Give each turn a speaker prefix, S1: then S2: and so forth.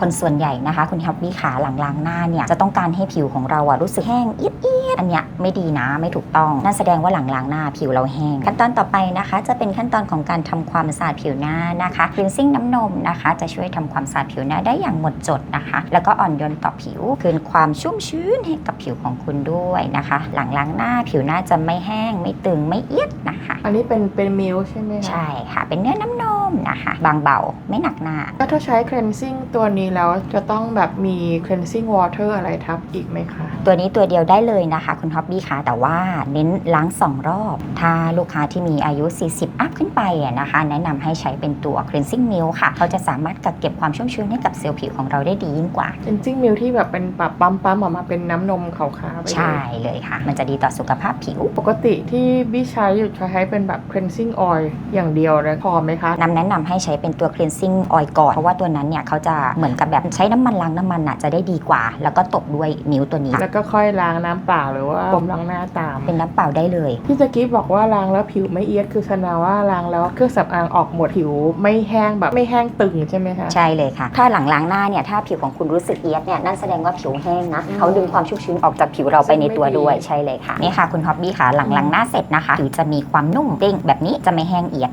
S1: คนส่วนใหญ่นะคะ คุณฮับบี้ขาหลังล้างหน้าเนี่ยจะต้องการให้ผิวของเราอะรู้สึกแห้งเอียด อียดอันเนี้ยไม่ดีนะไม่ถูกต้อง นั่นแสดงว่าหลังล้างหน้าผิวเราแห้ง ขั้นตอนต่อไปนะคะ จะเป็นขั้นตอนของการทำความสะอาดผิวหน้านะคะ cleansing น้ำนมนะคะ จะช่วยทำความสะอาดผิวหน้าได้อย่างหมดจดนะคะ แล้วก็อ่อนโยนต่อผิวคืนความชุ่มชื้นให้กับผิวของคุณด้วยนะคะ หลังล้างหน้าผิวหน้าจะไม่แห้ง ไม่ตึงไม่เอียดนะคะ
S2: อันนี้เป็นเป็นมิลใช่ไหมคะ
S1: ใช่ค่ะเป็นเนื้อน้ำนมนะคะบางเบาไม่หนักหน้า
S2: ก็ถ้าใช้ cleansing ตัวนี้แล้วจะต้องแบบมี cleansing water อะไรทับอีกไหมคะ
S1: ตัวนี้ตัวเดียวได้เลยนะคะคุณฮอบบี้คะแต่ว่าเน้นล้าง2รอบ ถ้าลูกค้าที่มีอายุ 40 อัพขึ้นไปอะนะคะ แนะนำให้ใช้เป็นตัว cleansing milk ค่ะเขาจะสามารถกักเก็บความชุ่มชื้นให้กับเซลล์ผิวของเราได้ดียิ่งกว่า
S2: cleansing milk ที่แบบเป็นแบบปั๊มปั๊มๆออกมาเป็นน้ำนมขาวๆไปเลย
S1: ใช่เลยค่ะ มันจะดีต่อสุขภาพผิว
S2: ปกติที่บี้ใช้อยู่ใช้เป็นแบบ cleansing oil อย่างเดียวเลยพอไหมคะ
S1: น้ำแนะนำให้ใช้เป็นตัว cleansing oil ก่อนเพราะว่าตัวนั้นเนี่ยเขาจะเหมือนกับแบบใช้น้ำมันล้างน้ำมันน่ะจะได้ดีกว่า แล้วก็ตบด้วยมิ้วตัวนี้
S2: แล้วก็ค่อยล้างน้ำเปล่าหรือว่าบ่มล้างหน้าตาม
S1: เป็นน้ำเปล่าได้เลย
S2: พี่ตะกี้บอกว่าล้างแล้วผิวไม่เอียดคือแสดงว่าล้างแล้วเครื่องสำอางออกหมดผิวไม่แห้งแบบไม่แห้งตึงใช่ไหมคะ
S1: ใช่เลยค่ะ ถ้าหลังล้างหน้าเนี่ยถ้าผิวของคุณรู้สึกเอียดเนี่ยนั่นแสดงว่าผิวแห้งนะ
S2: อืม
S1: เขาดึงความชุ่มชื้นออกจากผิวเราไปในตัว
S2: ซึ่งไม่ดี
S1: ด้วยใช่เลยค่ะนี่ค่ะคุณฮอบบี้ค่ะหลัง
S2: อืม
S1: ล้างหน้าเสร็จนะคะผิวจะมีความนุ่มเด้งแบบนี้จะไม่แห้งเอียด